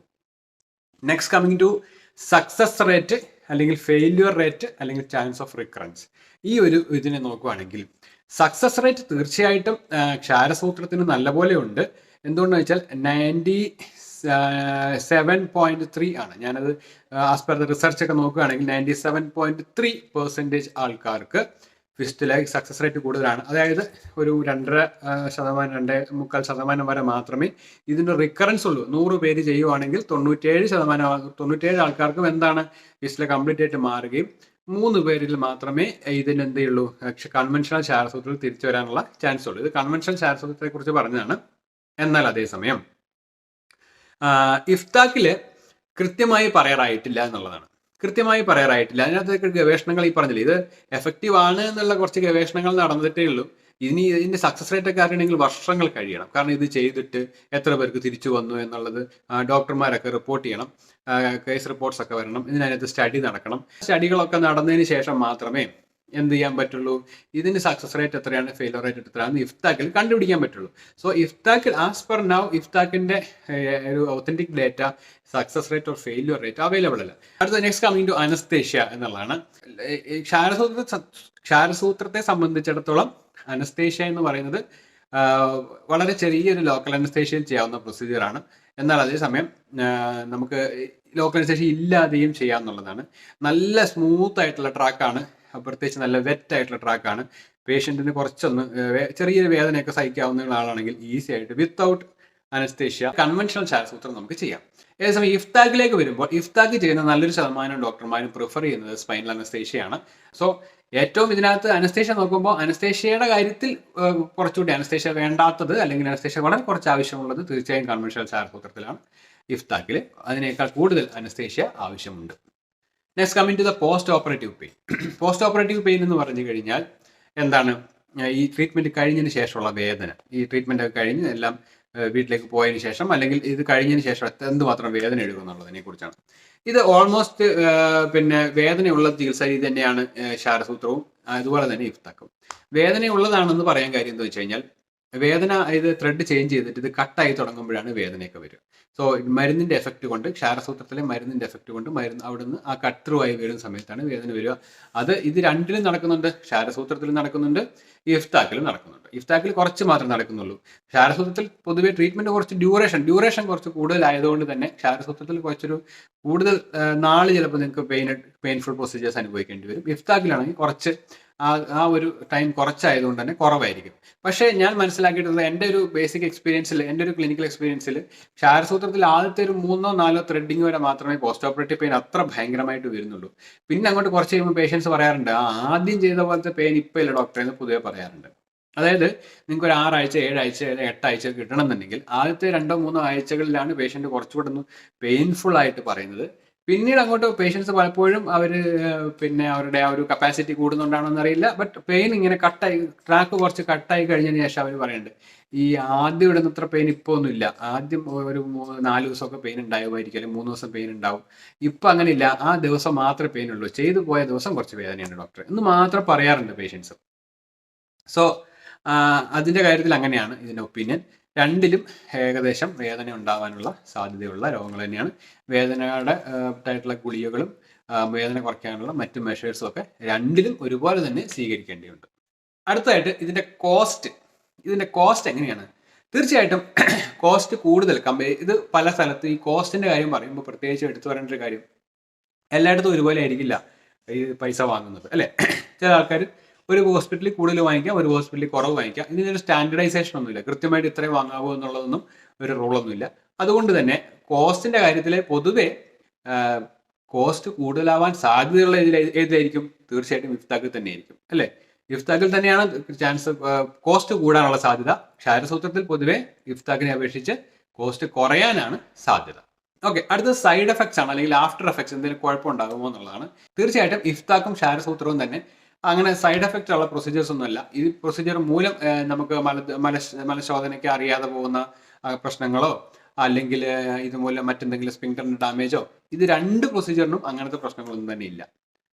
Next coming to success rate അല്ലെങ്കിൽ ഫെയില്യൂർ റേറ്റ് അല്ലെങ്കിൽ ചാൻസ് ഓഫ് റിക്കറൻസ് ഈ ഒരു ഇതിനെ നോക്കുവാണെങ്കിൽ സക്സസ് റേറ്റ് തീർച്ചയായിട്ടും ക്ഷാരസൂത്രത്തിന് നല്ലപോലെ ഉണ്ട്. എന്തുകൊണ്ടെന്ന് വെച്ചാൽ നയന്റി സെവൻ പോയിന്റ് ത്രീ ആണ്. ഞാനത് ആസ് പെർ ദ റിസർച്ച് ഒക്കെ നോക്കുകയാണെങ്കിൽ ninety seven point three percentage ആൾക്കാർക്ക് ഫിസ്റ്റിലെ സക്സസ് റേറ്റ് കൂടുതലാണ്. അതായത് ഒരു രണ്ടര ശതമാനം രണ്ടേ മുക്കാൽ ശതമാനം വരെ മാത്രമേ ഇതിന്റെ റിക്കറൻസ് ഉള്ളൂ. നൂറ് പേര് ചെയ്യുവാണെങ്കിൽ തൊണ്ണൂറ്റേഴ് ശതമാനം തൊണ്ണൂറ്റേഴ് ആൾക്കാർക്കും എന്താണ്? ട്വിസ്റ്റിലെ കംപ്ലീറ്റ് ആയിട്ട് മാറുകയും മൂന്ന് പേരിൽ മാത്രമേ ഇതിന് എന്തേ ഉള്ളൂ കൺവെൻഷണൽ ശാരസൂത്രത്തിൽ തിരിച്ചു വരാനുള്ള ചാൻസ് ഉള്ളൂ. ഇത് കൺവെൻഷണൽ ശാരസൂത്രത്തെ കുറിച്ച് പറഞ്ഞതാണ്. എന്നാൽ അതേസമയം ഇഫ്താക്കിൽ കൃത്യമായി പറയാറായിട്ടില്ല എന്നുള്ളതാണ്. കൃത്യമായി പറയാറായിട്ടില്ല. അതിനകത്ത് ഗവേഷണങ്ങൾ ഈ പറഞ്ഞില്ല ഇത് എഫക്റ്റീവ് ആണ് എന്നുള്ള കുറച്ച് ഗവേഷണങ്ങൾ നടന്നിട്ടേ ഉള്ളൂ. ഇനി ഇതിന്റെ സക്സസ് റേറ്റ് ഒക്കെ അറിയണമെങ്കിൽ വർഷങ്ങൾ കഴിയണം. കാരണം ഇത് ചെയ്തിട്ട് എത്ര പേർക്ക് തിരിച്ചു വന്നു എന്നുള്ളത് ഡോക്ടർമാരൊക്കെ റിപ്പോർട്ട് ചെയ്യണം. കേസ് റിപ്പോർട്ട്സ് ഒക്കെ വരണം. ഇതിനകത്ത് സ്റ്റഡി നടക്കണം. സ്റ്റഡികളൊക്കെ നടന്നതിന് ശേഷം മാത്രമേ എന്ത് ചെയ്യാൻ പറ്റുള്ളൂ? ഇതിന് സക്സസ് റേറ്റ് എത്രയാണ്? ഫെയിലർ റേറ്റ് എത്രയാണെന്ന് ഇഫ്താക്കിൽ കണ്ടുപിടിക്കാൻ പറ്റുള്ളൂ. സോ ഇഫ്താക്കിൽ ആസ് പെർ നൗ ഇഫ്താക്കിന്റെ ഒരു authentic data success rate or failure rate available അല്ല. അടുത്ത നെക്സ്റ്റ് കമ്മിങ് ടു അനസ്തേഷ്യ എന്നുള്ളതാണ്. ക്ഷാരസൂത്ര ക്ഷാരസൂത്രത്തെ സംബന്ധിച്ചിടത്തോളം അനസ്തേഷ്യ എന്ന് പറയുന്നത് വളരെ ചെറിയൊരു ലോക്കൽ അനസ്തേഷ്യയിൽ ചെയ്യാവുന്ന പ്രൊസീജിയറാണ് എന്നാൽ അതേസമയം നമുക്ക് ലോക്കൽ അനസ്തേഷ്യ ഇല്ലാതെയും ചെയ്യാന്നുള്ളതാണ് നല്ല സ്മൂത്ത് ആയിട്ടുള്ള ട്രാക്കാണ് പ്രത്യേകിച്ച് നല്ല വെറ്റ് ആയിട്ടുള്ള ട്രാക്കാണ്. പേഷ്യന്റിന് കുറച്ചൊന്ന് ചെറിയൊരു വേദനയൊക്കെ സഹിക്കാവുന്ന ആളാണെങ്കിൽ ഈസി ആയിട്ട് വിത്തൗട്ട് അനസ്തേഷ്യ കൺവെൻഷണൽ ശാസ്ത്രൂത്രം നമുക്ക് ചെയ്യാം. ഏകദേശം ഇഫ്താക്കിലേക്ക് വരുമ്പോൾ ഇഫ്താക്ക് ചെയ്യുന്ന നല്ലൊരു ശതമാനം ഡോക്ടർമാരും പ്രിഫർ ചെയ്യുന്നത് സ്പൈനൽ അനസ്തേഷ്യയാണ്. സോ ഏറ്റവും ഇതിനകത്ത് അനസ്തേഷ്യ നോക്കുമ്പോൾ അനസ്തേഷ്യയുടെ കാര്യത്തിൽ കുറച്ചുകൂടി അനസ്തേഷ്യ വേണ്ടാത്തത് അല്ലെങ്കിൽ അനസ്തേഷ്യ വളരെ കുറച്ച് ആവശ്യമുള്ളത് തീർച്ചയായും കൺവെൻഷണൽ ശാസ്ത്രൂത്രത്തിലാണ് ഇഫ്താക്കിൽ അതിനേക്കാൾ കൂടുതൽ അനസ്തേഷ്യ ആവശ്യമുണ്ട്. Next coming to the post operative pain post operative pain എന്ന് പറഞ്ഞു കഴിഞ്ഞാൽ എന്താണ്? ഈ ട്രീറ്റ്മെന്റ് കഴിഞ്ഞതിന് ശേഷമുള്ള വേദന. ഈ ട്രീറ്റ്മെന്റ് ഒക്കെ കഴിഞ്ഞ് എല്ലാം വീട്ടിലേക്ക് പോയതിന് ശേഷം അല്ലെങ്കിൽ ഇത് കഴിഞ്ഞതിന് ശേഷം എന്തുമാത്രം വേദന എടുക്കും എന്നുള്ളതിനെ കുറിച്ചാണ്. ഇത് ഓൾമോസ്റ്റ് പിന്നെ വേദനയുള്ള ചികിത്സാ രീതി തന്നെയാണ് ശാരസൂത്രവും അതുപോലെ തന്നെ ഇഫ്താക്കും. വേദനയുള്ളതാണെന്ന് പറയാൻ കാര്യം എന്താ വെച്ച് കഴിഞ്ഞാൽ വേദന ഇത് ത്രെഡ് ചേഞ്ച് ചെയ്തിട്ട് ഇത് കട്ടായി തുടങ്ങുമ്പോഴാണ് വേദനയൊക്കെ വരിക. സോ മരുന്നിന്റെ എഫക്റ്റ് കൊണ്ട് ക്ഷാരസൂത്രത്തിലെ മരുന്നിന്റെ എഫക്റ്റ് കൊണ്ട് മരുന്ന് അവിടുന്ന് ആ കട്ട് ത്രൂ ആയി വരുന്ന സമയത്താണ് വേദന വരിക. അത് ഇത് രണ്ടിലും നടക്കുന്നുണ്ട്. ക്ഷാരസൂത്രത്തിലും നടക്കുന്നുണ്ട്. ഇഫ്താക്കിലും നടക്കുന്നുണ്ട്. ഇഫ്താക്കിൽ കുറച്ച് മാത്രം നടക്കുന്നുള്ളൂ. ക്ഷാരസൂത്രത്തിൽ പൊതുവെ ട്രീറ്റ്മെന്റ് കുറച്ച് ഡ്യൂറേഷൻ ഡ്യൂറേഷൻ കുറച്ച് കൂടുതലായതുകൊണ്ട് തന്നെ ക്ഷാരസൂത്രത്തിൽ കുറച്ചൊരു കൂടുതൽ നാൾ ചിലപ്പോൾ നിങ്ങൾക്ക് പെയിൻ പെയിൻഫുൾ പ്രൊസീജിയേഴ്സ് അനുഭവിക്കേണ്ടി വരും. ഇഫ്താക്കിലാണെങ്കിൽ കുറച്ച് ആ ആ ഒരു ടൈം കുറച്ചായതുകൊണ്ട് തന്നെ കുറവായിരിക്കും. പക്ഷേ ഞാൻ മനസ്സിലാക്കിയിട്ടുള്ളത് എന്റെ ഒരു ബേസിക് എക്സ്പീരിയൻസിൽ എന്റെ ഒരു ക്ലിനിക്കൽ എക്സ്പീരിയൻസിൽ ക്ഷാരസൂത്രത്തിൽ ആദ്യത്തെ ഒരു മൂന്നോ നാലോ ത്രെഡിങ് വരെ മാത്രമേ പോസ്റ്റ് ഓപ്പറേറ്റീവ് പെയിൻ അത്ര ഭയങ്കരമായിട്ട് വരുന്നുള്ളൂ. പിന്നെ അങ്ങോട്ട് കുറച്ച് കഴിയുമ്പോൾ പേഷ്യൻസ് പറയാറുണ്ട് ആ ആദ്യം ചെയ്ത പോലത്തെ പെയിൻ ഇപ്പോൾ ഇല്ല ഡോക്ടറെ എന്ന് പൊതുവെ പറയാറുണ്ട്. അതായത് നിങ്ങൾക്ക് ഒരു ആറാഴ്ച ഏഴാഴ്ച അല്ലെങ്കിൽ എട്ടാഴ്ച കിട്ടണമെന്നുണ്ടെങ്കിൽ ആദ്യത്തെ രണ്ടോ മൂന്നോ ആഴ്ചകളിലാണ് പേഷ്യന്റ് കുറച്ചുകൂടെ ഒന്ന് പെയിൻഫുൾ ആയിട്ട് പറയുന്നത്. പിന്നീട് അങ്ങോട്ട് പേഷ്യൻസ് പലപ്പോഴും അവർ പിന്നെ അവരുടെ ആ ഒരു കപ്പാസിറ്റി കൂടുന്നുണ്ടാണോ എന്നറിയില്ല. ബട്ട് പെയിൻ ഇങ്ങനെ കട്ടായി ട്രാക്ക് കുറച്ച് കട്ടായി കഴിഞ്ഞതിന് ശേഷം അവർ പറയുന്നുണ്ട് ഈ ആദ്യം ഇടുന്ന അത്ര പെയിൻ ഇപ്പോൾ ഒന്നുമില്ല ആദ്യം ഒരു നാല് ദിവസമൊക്കെ പെയിൻ ഉണ്ടാകുമായിരിക്കും അല്ലെങ്കിൽ മൂന്ന് ദിവസം പെയിൻ ഉണ്ടാവും. ഇപ്പം അങ്ങനെയില്ല ആ ദിവസം മാത്രമേ പെയിൻ ഉള്ളൂ. ചെയ്തു പോയ ദിവസം കുറച്ച് വേദനയാണ് ഡോക്ടർ എന്ന് മാത്രം പറയാറുണ്ട് പേഷ്യൻസ് സോ അതിന്റെ കാര്യത്തിൽ അങ്ങനെയാണ് ഇതിന്റെ ഒപ്പീനിയൻ രണ്ടിലും ഏകദേശം വേദന ഉണ്ടാകാനുള്ള സാധ്യതയുള്ള രോഗങ്ങൾ തന്നെയാണ്. വേദനയുടെ ആയിട്ടുള്ള ഗുളികകളും വേദന കുറയ്ക്കാനുള്ള മറ്റു മെഷേഴ്സും ഒക്കെ രണ്ടിലും ഒരുപോലെ തന്നെ സ്വീകരിക്കേണ്ടിയുണ്ട് അടുത്തതായിട്ട് ഇതിന്റെ കോസ്റ്റ് ഇതിന്റെ കോസ്റ്റ് എങ്ങനെയാണ്? തീർച്ചയായിട്ടും കോസ്റ്റ് കൂടുതൽ. കമ്പയർ ഇത് പല സ്ഥലത്ത് ഈ കോസ്റ്റിന്റെ കാര്യം പറയുമ്പോൾ പ്രത്യേകിച്ച് എടുത്തു പറയേണ്ട ഒരു കാര്യം എല്ലായിടത്തും ഒരുപോലെ ആയിരിക്കില്ല ഈ പൈസ വാങ്ങുന്നത് അല്ലേ? ചില ആൾക്കാർ ഒരു ഹോസ്പിറ്റലിൽ കൂടുതൽ വാങ്ങിക്കാം ഒരു ഹോസ്പിറ്റലിൽ കുറവ് വാങ്ങിക്കാം. ഇതിനൊരു സ്റ്റാൻഡർഡൈസേഷൻ ഒന്നുമില്ല. കൃത്യമായിട്ട് ഇത്രയും വാങ്ങാവോ എന്നുള്ളതൊന്നും ഒരു റൂളൊന്നുമില്ല അതുകൊണ്ട് തന്നെ കോസ്റ്റിന്റെ കാര്യത്തിൽ പൊതുവെ കോസ്റ്റ് കൂടുതലാവാൻ സാധ്യതയുള്ള ഏതിലായിരിക്കും തീർച്ചയായിട്ടും ഇഫ്താക്കിൽ തന്നെയായിരിക്കും. അല്ലേ? ഇഫ്താക്കിൽ തന്നെയാണ് ചാൻസ് കോസ്റ്റ് കൂടാനുള്ള സാധ്യത. ക്ഷാരസൂത്രത്തിൽ പൊതുവെ ഇഫ്താക്കിനെ അപേക്ഷിച്ച് കോസ്റ്റ് കുറയാനാണ് സാധ്യത. ഓക്കെ അടുത്ത സൈഡ് എഫക്ട്സ് ആണ് അല്ലെങ്കിൽ ആഫ്റ്റർ എഫക്ട്സ് എന്തെങ്കിലും കുഴപ്പമുണ്ടാകുമോ എന്നുള്ളതാണ്. തീർച്ചയായിട്ടും ഇഫ്താക്കും ക്ഷാരസൂത്രവും തന്നെ അങ്ങനെ സൈഡ് എഫക്റ്റ് ഉള്ള പ്രൊസീജിയേഴ്സ് ഒന്നുമല്ല. ഈ പ്രൊസീജിയർ മൂലം നമുക്ക് മല മല മലശോധനയ്ക്ക് അറിയാതെ പോകുന്ന പ്രശ്നങ്ങളോ അല്ലെങ്കിൽ ഇതുമൂലം മറ്റെന്തെങ്കിലും സ്പിങ്ടറിന് ഡാമേജോ ഇത് രണ്ട് പ്രൊസീജിയറിനും അങ്ങനത്തെ പ്രശ്നങ്ങളൊന്നും തന്നെ ഇല്ല.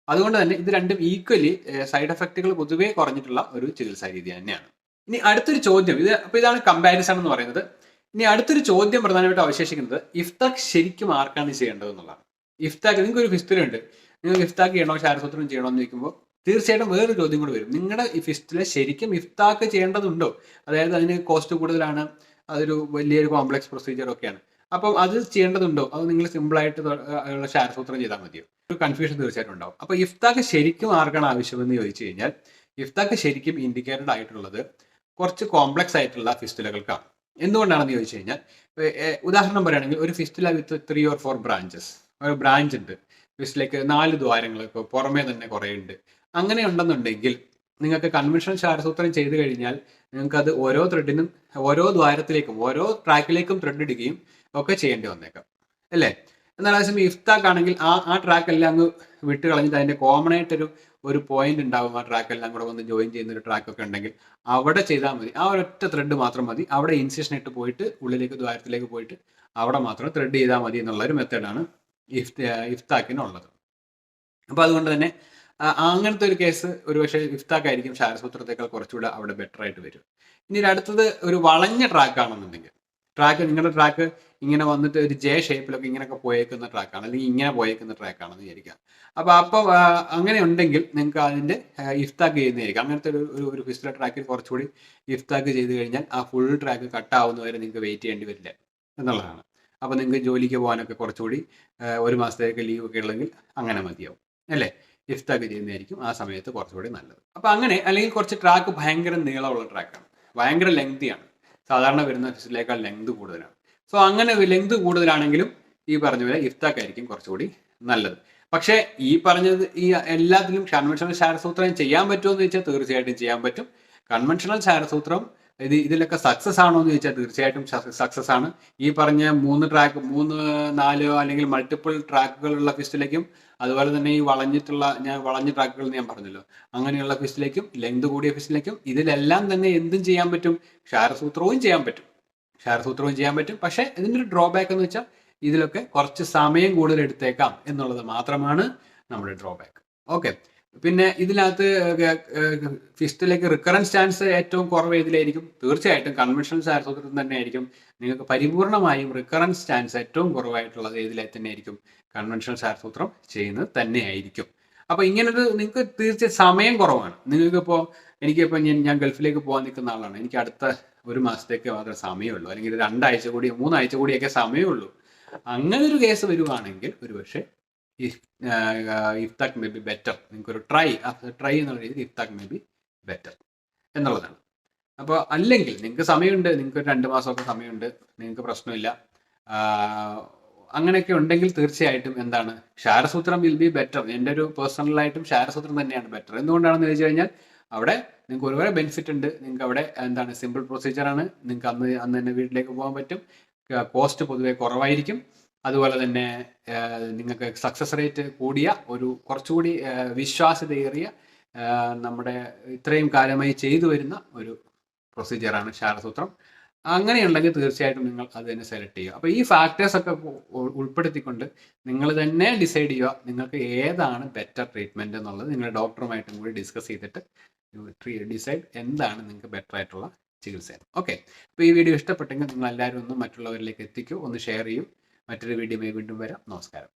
അതുകൊണ്ട് തന്നെ ഇത് രണ്ടും ഈക്വലി സൈഡ് എഫക്റ്റുകൾ പൊതുവേ കുറഞ്ഞിട്ടുള്ള ഒരു ചികിത്സാ രീതി തന്നെയാണ്. ഇനി അടുത്തൊരു ചോദ്യം. ഇത് അപ്പൊ ഇതാണ് കമ്പാരിസൺ എന്ന് പറയുന്നത്. ഇനി അടുത്തൊരു ചോദ്യം പ്രധാനമായിട്ട് അവശേഷിക്കുന്നത് ഇഫ്താഖ് ശരിക്കും ആർക്കാണ് ചെയ്യേണ്ടത് എന്നുള്ളതാണ്. ഇഫ്താഖ് നിങ്ങൾക്ക് ഒരു ഹിസ്റ്ററി ഉണ്ട്. നിങ്ങൾ ഇഫ്താഖ് ചെയ്യണോ ശാരസൂത്രം ചെയ്യണോ എന്ന് ചോദിക്കുമ്പോൾ തീർച്ചയായിട്ടും വേറൊരു ചോദ്യം കൂടി വരും. നിങ്ങളുടെ ഈ ഫിസ്റ്റിലെ ശരിക്കും ഇഫ്താക്ക് ചെയ്യേണ്ടതുണ്ടോ? അതായത് അതിന് കോസ്റ്റ് കൂടുതലാണ് അതൊരു വലിയൊരു കോംപ്ലക്സ് പ്രൊസീജിയർ ഒക്കെയാണ്. അപ്പം അത് ചെയ്യേണ്ടതുണ്ടോ? അത് നിങ്ങൾ സിമ്പിളായിട്ട് ഉള്ള ശാരസൂത്രം ചെയ്താൽ മതിയോ? ഒരു കൺഫ്യൂഷൻ തീർച്ചയായിട്ടും ഉണ്ടാവും. അപ്പൊ ഇഫ്താക്ക് ശരിക്കും ആർക്കാണ് ആവശ്യമെന്ന് ചോദിച്ചു കഴിഞ്ഞാൽ ഇഫ്താക്ക് ശരിക്കും ഇൻഡിക്കേറ്റഡ് ആയിട്ടുള്ളത് കുറച്ച് കോംപ്ലക്സ് ആയിട്ടുള്ള ഫിസ്റ്റുലകൾക്കാണ്. എന്തുകൊണ്ടാണെന്ന് ചോദിച്ചു കഴിഞ്ഞാൽ ഉദാഹരണം പറയുകയാണെങ്കിൽ ഒരു fistula with three or four branches ഒരു ബ്രാഞ്ച് ഉണ്ട്. ഫിസ്റ്റിലേക്ക് നാല് ദ്വാരങ്ങൾ ഇപ്പോൾ പുറമേ തന്നെ കുറേ ഉണ്ട്. അങ്ങനെ ഉണ്ടെന്നുണ്ടെങ്കിൽ നിങ്ങൾക്ക് കൺവെൻഷൻ ശാരസൂത്രം ചെയ്തു കഴിഞ്ഞാൽ നിങ്ങൾക്ക് അത് ഓരോ ത്രെഡിനും ഓരോ ദ്വാരത്തിലേക്കും ഓരോ ട്രാക്കിലേക്കും ത്രെഡ് ഇടുകയും ഒക്കെ ചെയ്യേണ്ടി വന്നേക്കാം. അല്ലേ? എന്നാൽ അതേസമയം ഇഫ്താക്ക് ആണെങ്കിൽ ആ ആ ട്രാക്കെല്ലാം അങ്ങ് വിട്ട് കളഞ്ഞിട്ട് അതിന്റെ കോമൺ ആയിട്ടൊരു ഒരു പോയിന്റ് ഉണ്ടാവും ആ ട്രാക്കെല്ലാം കൂടെ വന്ന് ജോയിൻ ചെയ്യുന്ന ഒരു ട്രാക്കൊക്കെ ഉണ്ടെങ്കിൽ അവിടെ ചെയ്താൽ മതി. ആ ഒരൊറ്റ ത്രെഡ് മാത്രം മതി. അവിടെ ഇൻസിഷൻ ഇട്ട് പോയിട്ട് ഉള്ളിലേക്ക് ദ്വാരത്തിലേക്ക് പോയിട്ട് അവിടെ മാത്രം ത്രെഡ് ചെയ്താൽ മതി എന്നുള്ള ഒരു മെത്തേഡാണ് ഇഫ് ഇഫ്താക്കിനുള്ളത് അപ്പോൾ അതുകൊണ്ട് തന്നെ അങ്ങനത്തെ ഒരു കേസ് ഒരുപക്ഷെ ഇഫ്താക്ക് ആയിരിക്കും ശാരസൂത്രത്തേക്കാൾ കുറച്ചുകൂടെ അവിടെ ബെറ്റർ ആയിട്ട് വരും. ഇനി അടുത്തത് ഒരു വളഞ്ഞ ട്രാക്ക് ആണെന്നുണ്ടെങ്കിൽ. ട്രാക്ക് നിങ്ങളുടെ ട്രാക്ക് ഇങ്ങനെ വന്നിട്ട് ഒരു ജെ ഷേപ്പിലൊക്കെ ഇങ്ങനെയൊക്കെ പോയേക്കുന്ന ട്രാക്കാണ് അല്ലെങ്കിൽ ഇങ്ങനെ പോയേക്കുന്ന ട്രാക്കാണെന്ന് വിചാരിക്കാം. അപ്പൊ അപ്പൊ അങ്ങനെ ഉണ്ടെങ്കിൽ നിങ്ങൾക്ക് അതിന്റെ ഇഫ്താക്ക് ചെയ്യുന്നതായിരിക്കും. അങ്ങനത്തെ ഒരു ഒരു ഫിസ്റ്റർ ട്രാക്കിൽ കുറച്ചുകൂടി ഇഫ്താക്ക് ചെയ്ത് കഴിഞ്ഞാൽ ആ ഫുൾ ട്രാക്ക് കട്ട് ആവുന്നവരെ നിങ്ങൾക്ക് വെയിറ്റ് ചെയ്യേണ്ടി വരില്ല എന്നുള്ളതാണ്. അപ്പൊ നിങ്ങൾക്ക് ജോലിക്ക് പോകാനൊക്കെ കുറച്ചുകൂടി ഒരു മാസത്തേക്ക് ലീവ് ഒക്കെ ഉള്ളെങ്കിൽ അങ്ങനെ മതിയാവും. അല്ലേ? ഇഫ്താക്ക് ചെയ്യുന്നതായിരിക്കും ആ സമയത്ത് കുറച്ചുകൂടി നല്ലത്. അപ്പൊ അങ്ങനെ അല്ലെങ്കിൽ കുറച്ച് ട്രാക്ക് ഭയങ്കര നീളമുള്ള ട്രാക്കാണ് ഭയങ്കര ലെങ്തിയാണ് സാധാരണ വരുന്ന ഫിസിലേക്കാൾ ലെങ്ത് കൂടുതലാണ്. സോ അങ്ങനെ ലെങ്ത് കൂടുതലാണെങ്കിലും ഈ പറഞ്ഞ പോലെ ഇഫ്താക്കായിരിക്കും കുറച്ചുകൂടി നല്ലത്. പക്ഷേ ഈ പറഞ്ഞത് ഈ എല്ലാത്തിലും കൺവെൻഷണൽ ശാരസൂത്രം ചെയ്യാൻ പറ്റുമോ എന്ന് ചോദിച്ചാൽ തീർച്ചയായിട്ടും ചെയ്യാൻ പറ്റും. കൺവെൻഷണൽ ശാരസൂത്രം ഇത് ഇതിലൊക്കെ സക്സസ് ആണോ എന്ന് ചോദിച്ചാൽ തീർച്ചയായിട്ടും സക്സസ് ആണ്. ഈ പറഞ്ഞ മൂന്ന് ട്രാക്ക് മൂന്ന് നാലോ അല്ലെങ്കിൽ മൾട്ടിപ്പിൾ ട്രാക്കുകളുള്ള ഫിസ്റ്റിലേക്കും അതുപോലെ തന്നെ ഈ വളഞ്ഞിട്ടുള്ള ഞാൻ വളഞ്ഞ ട്രാക്കുകൾ ഞാൻ പറഞ്ഞല്ലോ. അങ്ങനെയുള്ള ഫിസ്റ്റിലേക്കും ലെങ്ത് കൂടിയ ഫിസ്റ്റിലേക്കും ഇതിലെല്ലാം തന്നെ എന്തും ചെയ്യാൻ പറ്റും. ക്ഷാരസൂത്രവും ചെയ്യാൻ പറ്റും. ക്ഷാരസൂത്രവും ചെയ്യാൻ പറ്റും. പക്ഷേ ഇതിന്റെ ഒരു ഡ്രോബാക്ക് എന്ന് വെച്ചാൽ ഇതിലൊക്കെ കുറച്ച് സമയം കൂടുതൽ എടുത്തേക്കാം എന്നുള്ളത് മാത്രമാണ് നമ്മുടെ ഡ്രോബാക്ക് ഓക്കെ പിന്നെ ഇതിനകത്ത് ഫിസ്റ്റിലേക്ക് റിക്കറൻസ് ചാൻസ് ഏറ്റവും കുറവ് ഇതിലായിരിക്കും തീർച്ചയായിട്ടും കൺവെൻഷണൽ ശാരസൂത്രത്തിൽ തന്നെ ആയിരിക്കും നിങ്ങൾക്ക് പരിപൂർണമായും റിക്കറൻസ് ചാൻസ് ഏറ്റവും കുറവായിട്ടുള്ളത് ഇതിലെ തന്നെ ആയിരിക്കും കൺവെൻഷണൽ ശാരസൂത്രം ചെയ്യുന്നത് തന്നെയായിരിക്കും. അപ്പൊ ഇങ്ങനൊരു നിങ്ങൾക്ക് തീർച്ചയായും സമയം കുറവാണ്. നിങ്ങൾക്കിപ്പോൾ എനിക്കിപ്പോൾ ഞാൻ ഞാൻ ഗൾഫിലേക്ക് പോകാൻ നിൽക്കുന്ന ആളാണ്. എനിക്ക് അടുത്ത ഒരു മാസത്തേക്ക് മാത്രമേ സമയമുള്ളൂ. അല്ലെങ്കിൽ രണ്ടാഴ്ച കൂടി മൂന്നാഴ്ച കൂടിയൊക്കെ സമയമുള്ളൂ. അങ്ങനെ ഒരു കേസ് വരുവാണെങ്കിൽ ഒരുപക്ഷെ ഇഫ്താക്ക് മേ ബി ബെറ്റർ നിങ്ങൾക്ക് ഒരു ട്രൈ ട്രൈ എന്നുള്ള രീതിയിൽ ഇഫ്താക്ക് മേ ബി ബെറ്റർ എന്നുള്ളതാണ്. അപ്പോൾ അല്ലെങ്കിൽ നിങ്ങൾക്ക് സമയമുണ്ട് നിങ്ങൾക്ക് രണ്ട് മാസമൊക്കെ സമയമുണ്ട് നിങ്ങൾക്ക് പ്രശ്നമില്ല അങ്ങനെയൊക്കെ ഉണ്ടെങ്കിൽ തീർച്ചയായിട്ടും എന്താണ് ക്ഷാരസൂത്രം വിൽ ബി ബെറ്റർ എന്റെ ഒരു പേഴ്സണലായിട്ടും ക്ഷാരസൂത്രം തന്നെയാണ് ബെറ്റർ എന്തുകൊണ്ടാണെന്ന് ചോദിച്ചു കഴിഞ്ഞാൽ അവിടെ നിങ്ങൾക്ക് ഒരുപാട് ബെനിഫിറ്റ് ഉണ്ട്. നിങ്ങൾക്ക് അവിടെ എന്താണ് സിമ്പിൾ പ്രൊസീജിയർ ആണ്. നിങ്ങൾക്ക് അന്ന് അന്ന് തന്നെ വീട്ടിലേക്ക് പോകാൻ പറ്റും. കോസ്റ്റ് പൊതുവെ കുറവായിരിക്കും. അതുപോലെ തന്നെ നിങ്ങൾക്ക് സക്സസ് റേറ്റ് കൂടിയ ഒരു കുറച്ചുകൂടി വിശ്വാസ്യതയേറിയ നമ്മുടെ ഇത്രയും കാലമായി ചെയ്തു വരുന്ന ഒരു പ്രൊസീജിയറാണ് ശാരസൂത്രം അങ്ങനെയുണ്ടെങ്കിൽ തീർച്ചയായിട്ടും നിങ്ങൾ അത് തന്നെ സെലക്ട് ചെയ്യുക. അപ്പോൾ ഈ ഫാക്ടേഴ്സ് ഒക്കെ ഉൾപ്പെടുത്തിക്കൊണ്ട് നിങ്ങൾ തന്നെ ഡിസൈഡ് ചെയ്യുക നിങ്ങൾക്ക് ഏതാണ് ബെറ്റർ ട്രീറ്റ്മെന്റ് എന്നുള്ളത് നിങ്ങളുടെ ഡോക്ടറുമായിട്ടും കൂടി ഡിസ്കസ് ചെയ്തിട്ട് ഡിസൈഡ് എന്താണ് നിങ്ങൾക്ക് ബെറ്റർ ആയിട്ടുള്ള ചികിത്സ. ഓക്കെ അപ്പോൾ ഈ വീഡിയോ ഇഷ്ടപ്പെട്ടെങ്കിൽ നിങ്ങൾ എല്ലാവരും ഒന്ന് മറ്റുള്ളവരിലേക്ക് എത്തിക്കൂ. ഒന്ന് ഷെയർ ചെയ്യൂ. മറ്റൊരു വീഡിയോയുമായി വീണ്ടും വരാം. നമസ്കാരം.